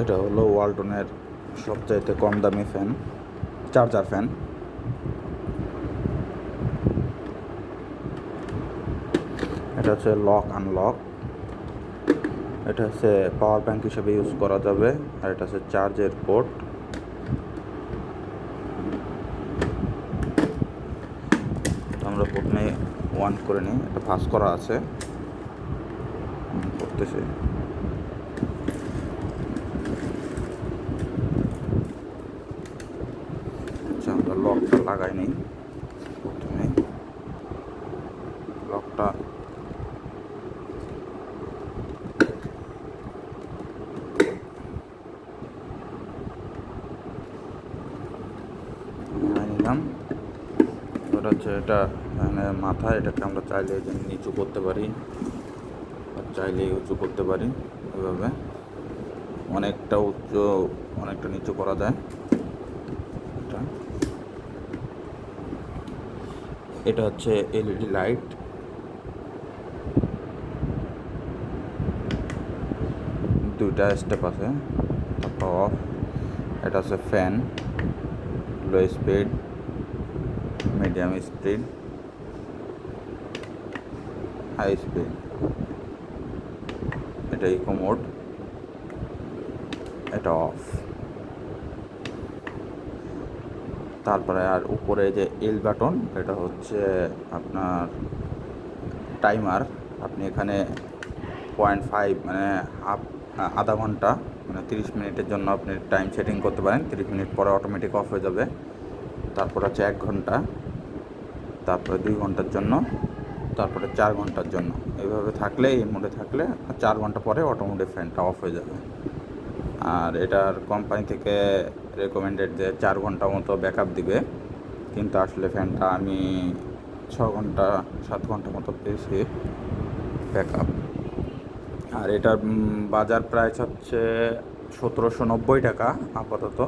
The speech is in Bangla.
এটা হলো ওয়ালটনের সবচাইতে কম দামি ফ্যান চার্জার ফ্যান এটা হচ্ছে লক আনলক এটা হচ্ছে পাওয়ার ব্যাংক হিসেবে ইউজ করা যাবে, আর এটা হচ্ছে চার্জের পোর্ট আমরা প্রথমে ওয়ান করে নিই, এটা ফাস্ট করা আছে। করতেছে আচ্ছা আমরা লকটা লাগাই নিই প্রথমে লকটা হচ্ছে এটা মানে মাথা এটাকে আমরা চাইলে নিচু করতে পারি চাইলে উঁচু করতে পারি, এভাবে। অনেকটা উঁচু অনেকটা নিচু করা যায় এটা এটা হচ্ছে এলইডি লাইট। দুইটা স্টেপ আছে, তারপর অফ এটা হচ্ছে fan low speed medium speed high speed এটা ইকো মোড এটা অফ তারপরে আর উপরে যে এল বাটন এটা হচ্ছে আপনার টাইমার আপনি এখানে পয়েন্ট ফাইভ মানে হাফ আধা ঘণ্টা মানে তিরিশ মিনিটের জন্য আপনি টাইম সেটিং করতে পারেন। তিরিশ মিনিট পরে অটোমেটিক অফ হয়ে যাবে। তারপর আছে এক ঘণ্টা, তারপরে দুই ঘণ্টার জন্য, তারপরে চার ঘণ্টার জন্য। এইভাবে থাকলে, এই মোডে থাকলে চার ঘণ্টা পরে অটোমেটিক ফ্যানটা অফ হয়ে যাবে। আর এটার কোম্পানি থেকে রেকমেন্ডেড যে চার ঘণ্টা মতো ব্যাকআপ দিবে। কিন্তু আসলে ফ্যানটা আমি ছ ঘণ্টা, সাত ঘণ্টা মতো পেয়েছি ব্যাকআপ আর এটার বাজার প্রাইস হচ্ছে সতেরোশো নব্বই টাকা আপাতত।